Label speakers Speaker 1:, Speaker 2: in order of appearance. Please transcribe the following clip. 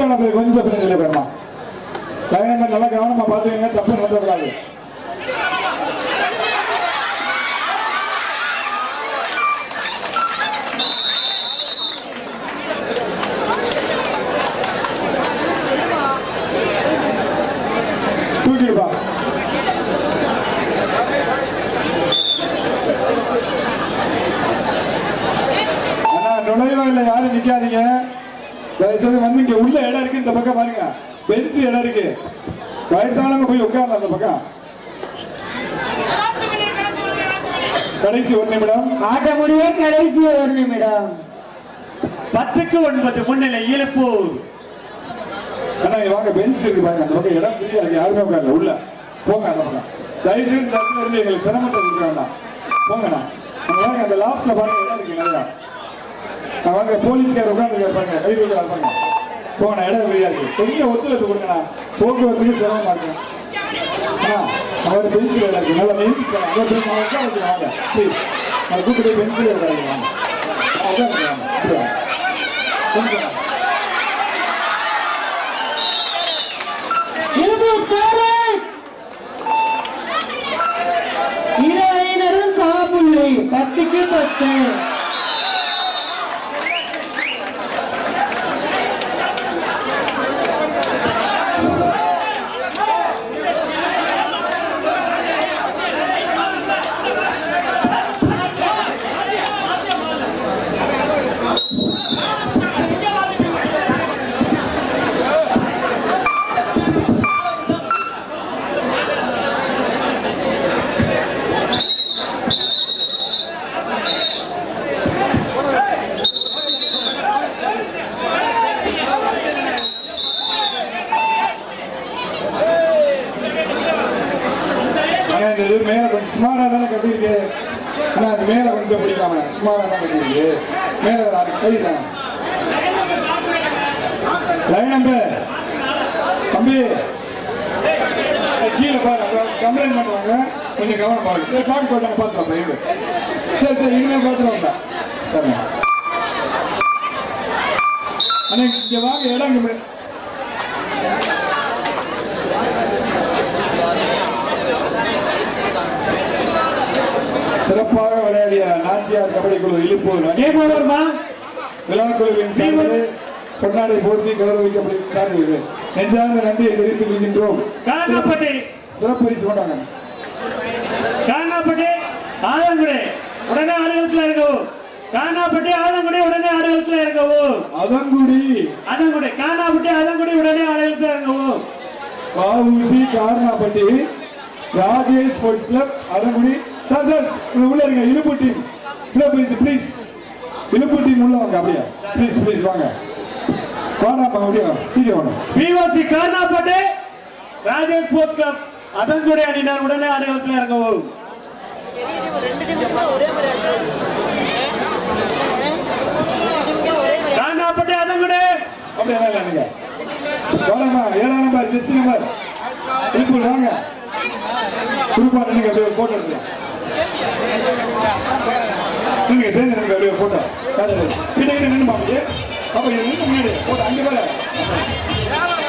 Speaker 1: கூட்டம் நம்பர் கொஞ்சம் பின்னாடி போயிருமா லைன் நல்லா கவனமா பாத்துக்கங்க தப்பு நடந்துடக்கூடாது. தூக்கிடுப்பா. நுழைவாயில யாரும் நிக்காதீங்க தயவுசெய்து வந்து இங்க உள்ள இடம் இருக்கு இந்த பக்கம் பாருங்க. பெஞ்சு இடம் இருக்கு. வயசானவங்க போய் உட்காரலாம் அந்த பக்கம். கடைசி ஒரு நிமிடம்.
Speaker 2: ஆட்ட முடிய கடைசி ஒரு நிமிடம்.
Speaker 3: பத்துக்கு ஒன்பது முன்னிலை இழுப்பூர்
Speaker 1: அண்ணா வாங்க பெஞ்ச் இருக்கு பாருங்க அந்த பக்கம். இடம் ஃப்ரீயா இருக்கு யாருமே உட்காரல உள்ள. போங்க அந்த பக்கம். தயவுசெய்து இந்த இடத்துல இருந்து எங்களுக்கு சிரமத்தை கொடுக்க வேண்டாம். போங்கண்ணா அங்க பாருங்க அந்த லாஸ்ட்ல பாருங்க இடம் இருக்கு நிறையா. அவங்க வாங்க போலீஸ்கார் உட்கார்ந்து பாருங்க கை தூக்கி பாருங்க இடம் ஃப்ரீயா கொஞ்சம் ஒத்துழைப்பு கொடுங்கண்ணா. போக்குவரத்துக்கு சிரமமா இருக்கு. அவர் பென்சில் இருக்கு. நல்ல மெயின் அங்கே போய் வாங்க. ப்ளீஸ் நான் கூப்பிட்டு பெஞ்சில் உட்காந்து வாங்க. கொஞ்சம்
Speaker 2: இருபது பத்துக்கு பத்து
Speaker 1: ஆனா இந்த சுமாராக தானே கட்டிருக்கு ஆனா அது மேல கொஞ்சம் பிடிக்காம சுமாராக தான் கட்டிருக்கு மேல அது கை தானே. லைன் நம்பர் தம்பி. கீழே பாரு. கம்ப்ளைண்ட் பண்ணுவாங்க கொஞ்சம் கவனம் பாருங்க. சரி பார்க்க சொல்றாங்க பார்த்துருவோம் பையன் சரி சரி இனிமேல் பார்த்துருவோம்டா சரிங்க அண்ணா இங்க வாங்க இடம் விளையாடிய நாச்சியார் கபடி குழு இழுப்பூர் விழாக்குழுவின் சார்பில் பொன்னாடை போர்த்தி கௌரவிக்கப்படும் சார்பில் நெஞ்சார்ந்த நன்றியை தெரிவித்துக் கொள்கின்றோம். சிறப்பு பரிசு கொண்டாங்க.
Speaker 3: காணாப்பட்டி ஆலங்குடி உடனே ஆடுகளத்தில் இறங்கவும் காணாப்பட்டி ஆலங்குடி உடனே ஆடுகளத்தில் இறங்கவும்
Speaker 1: அதங்குடி
Speaker 3: அதங்குடி காணாப்பட்டி அதங்குடி உடனே ஆடுகளத்தில் இறங்கவும்
Speaker 1: VOC Karnapatti Rajesh sports club Athangudi sir sir உள்ள இருங்க. இழுப்பு டீம் சிறப்பு பரிசு ப்ளீஸ் இழுப்பு டீம் உள்ள வாங்க அப்படியே. ப்ளீஸ் ப்ளீஸ் வாங்க. வாடாப்பா அப்படியே சீக்கிரம் வாங்க.
Speaker 3: பிஓசி காணாப்பட்டி ராஜேஷ் ஸ்போர்ட்ஸ் கிளப் அதங்குடி அணியினர் உடனே ஆடுகளத்தில் இறங்கவும். காணாப்பட்டி அதங்குடி
Speaker 1: அப்படியே வாங்க வாடம்மா ஏழாம் நம்பர் ஜெஸ்டி நம்பர் இழுப்பு வாங்க. குரூப்பா நீங்க அப்படியே போட்டோ எடுக்கலாம் நீங்க சேர்ந்து நீங்க வெளியே போட்டோம் கிட்ட கிட்ட நின்று பாப்பி அப்ப இது நின்று முன்னாடி போட்டோம் அஞ்சு பேர